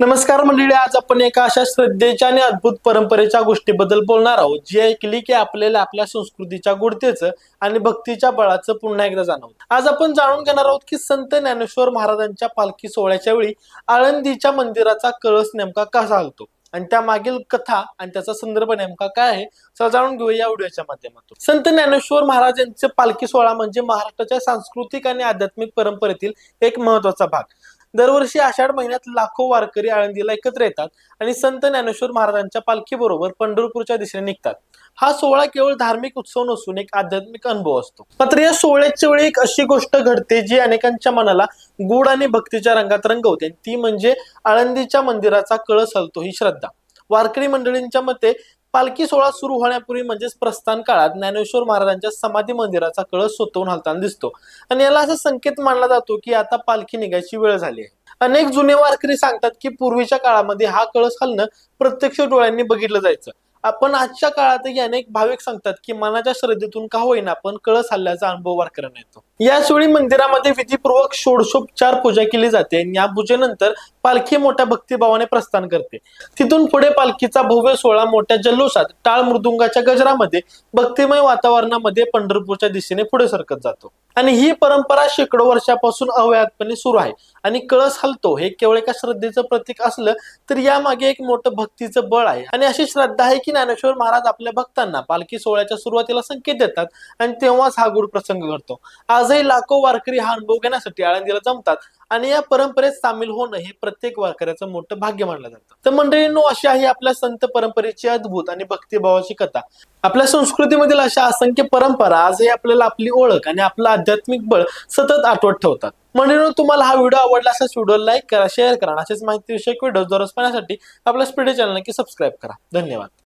नमस्कार मंडळी आज आपण एका अशा श्रद्धेच्या आणि अद्भुत परंपरेच्या गोष्टीबद्दल बोलणार आहोत जी ऐकली की आपल्याला आपल्या संस्कृतीच्या गुढतेचं आणि भक्तीच्या बळाचं पुन्हा एकदा जाणवत. आज आपण जाणून घेणार आहोत की संत ज्ञानेश्वर महाराजांच्या पालखी सोहळ्याच्या वेळी आळंदीच्या मंदिराचा कळस नेमका कसा हलतो आणि त्या मागील कथा आणि त्याचा संदर्भ नेमका काय आहे चला जाणून घेऊया या व्हिडिओच्या माध्यमातून. संत ज्ञानेश्वर महाराज यांचे पालखी सोहळा म्हणजे महाराष्ट्राच्या सांस्कृतिक आणि आध्यात्मिक परंपरेतील एक महत्त्वाचा भाग. दरवर्षी आषाढ महिन्यात लाखो वारकरी आळंदीला एकत्र येतात आणि संत ज्ञानेश्वर महाराजांच्या पालखीबरोबर पंढरपूरच्या दिशेने निघतात. हा सोहळा केवळ धार्मिक उत्सव नसून एक आध्यात्मिक अनुभव असतो. मात्र या सोहळ्याच्या वेळी एक अशी गोष्ट घडते जी अनेकांच्या मनाला गुढ आणि भक्तीच्या रंगात रंगवते. ती म्हणजे आळंदीच्या मंदिराचा कळस हलतो ही श्रद्धा. वारकरी मंडळींच्या मते पालखी सोहळा सुरू होण्यापूर्वी म्हणजेच प्रस्थान काळात ज्ञानेश्वर महाराजांच्या समाधी मंदिराचा कळस स्वतःहून हलताना दिसतो. आणि याला असा संकेत मानला जातो की आता पालखी निघायची वेळ झाली आहे. अनेक जुने वारकरी सांगतात की पूर्वीच्या काळामध्ये हा कळस हलणं प्रत्यक्ष डोळ्यांनी बघितलं जायचं. आपण आजच्या काळातही अनेक भाविक सांगतात की मनाच्या श्रद्धेतून का होईना पण कळस हल्ल्याचा अनुभव वारकऱ्यांना येतो. याचवेळी मंदिरामध्ये विधीपूर्वक षोडशोपचार पूजा केली जाते आणि या पूजेनंतर पालखी मोठ्या भक्तिभावाने प्रस्थान करते. तिथून पुढे पालखीचा भव्य सोहळा मोठ्या जल्लोषात टाळ मृदुंगाच्या गजरामध्ये भक्तिमय वातावरणामध्ये पंढरपूरच्या दिशेने पुढे सरकत जातो. आणि ही परंपरा शेकडो वर्षापासून अवयातपणे सुरू आहे. आणि कळस हलतो हे केवळ एका श्रद्धेचं प्रतीक असलं तर यामागे एक मोठं भक्तीचं बळ आहे. आणि अशी श्रद्धा आहे की ज्ञानेश्वर महाराज आपल्या भक्तांना पालखी सोहळ्याच्या सुरुवातीला संकेत देतात आणि तेव्हाच हा गुढ प्रसंग घडतो. आजही लाखो वारकरी हा अनुभव घेण्यासाठी आळंदीला जमतात. आणि या परंपरेत सामील होणं हे प्रत्येक वारकऱ्याचं मोठं भाग्य मानलं जातं. तर मंडळींनो अशी आहे आपल्या संत परंपरेची अद्भुत आणि भक्तिभावाची कथा. आपल्या संस्कृतीमधील अशा असंख्य परंपरा आजही आपल्याला आपली ओळख आणि आपलं आध्यात्मिक बळ सतत आठवत ठेवतात. मंडळींनो तुम्हाला हा व्हिडिओ आवडला असेल व्हिडिओ लाईक करा शेअर करा असेच माहिती विषयक व्हिडिओ दररोज पाहण्यासाठी आपल्या स्पीडी चॅनल नक्की सबस्क्राईब करा. धन्यवाद.